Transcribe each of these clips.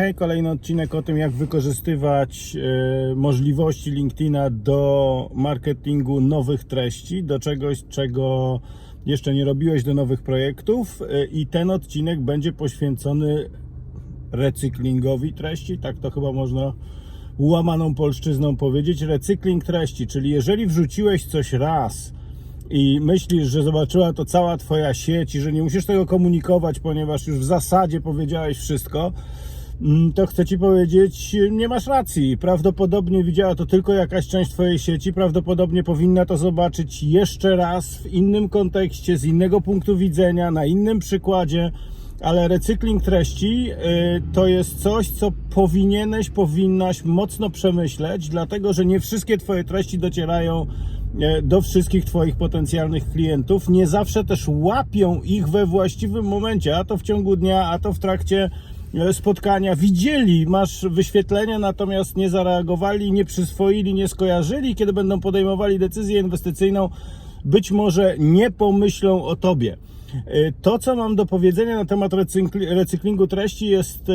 Hej, kolejny odcinek o tym, jak wykorzystywać e, możliwości LinkedIna do marketingu nowych treści, do czegoś, czego jeszcze nie robiłeś, do nowych projektów. E, I ten odcinek będzie poświęcony recyklingowi treści, tak to chyba można łamaną polszczyzną powiedzieć. Recykling treści, czyli jeżeli wrzuciłeś coś raz, i myślisz, że zobaczyła to cała Twoja sieć i że nie musisz tego komunikować, ponieważ już w zasadzie powiedziałeś wszystko, to chcę Ci powiedzieć, nie masz racji. Prawdopodobnie widziała to tylko jakaś część Twojej sieci, prawdopodobnie powinna to zobaczyć jeszcze raz w innym kontekście, z innego punktu widzenia, na innym przykładzie. Ale recykling treści y, to jest coś, co powinieneś, powinnaś mocno przemyśleć, dlatego że nie wszystkie Twoje treści docierają e, do wszystkich Twoich potencjalnych klientów. Nie zawsze też łapią ich we właściwym momencie, a to w ciągu dnia, a to w trakcie spotkania. Widzieli, masz wyświetlenia, natomiast nie zareagowali, nie przyswoili, nie skojarzyli, kiedy będą podejmowali decyzję inwestycyjną, być może nie pomyślą o Tobie. E, To, co mam do powiedzenia na temat recykli- recyklingu treści jest...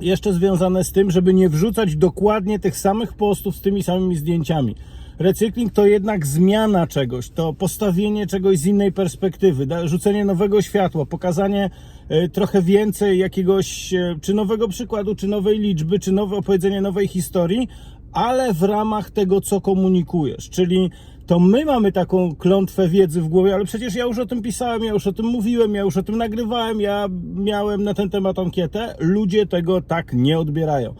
jeszcze związane z tym, żeby nie wrzucać dokładnie tych samych postów z tymi samymi zdjęciami. Recykling to jednak zmiana czegoś, to postawienie czegoś z innej perspektywy, rzucenie nowego światła, pokazanie e, trochę więcej jakiegoś, e, czy nowego przykładu, czy nowej liczby, czy nowe opowiedzenie nowej historii, ale w ramach tego, co komunikujesz. Czyli to my mamy taką klątwę wiedzy w głowie, ale przecież ja już o tym pisałem, ja już o tym mówiłem, ja już o tym nagrywałem, ja miałem na ten temat ankietę. Ludzie tego tak nie odbierają.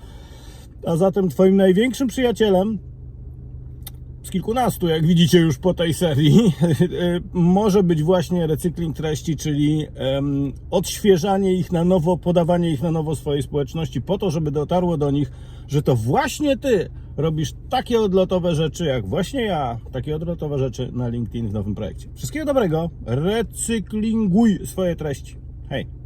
A zatem Twoim największym przyjacielem z kilkunastu, jak widzicie już po tej serii, może być właśnie recykling treści, czyli em, odświeżanie ich na nowo, podawanie ich na nowo swojej społeczności, po to, żeby dotarło do nich, że to właśnie ty robisz takie odlotowe rzeczy, jak właśnie ja, takie odlotowe rzeczy na LinkedIn w nowym projekcie. Wszystkiego dobrego, recyklinguj swoje treści. Hej!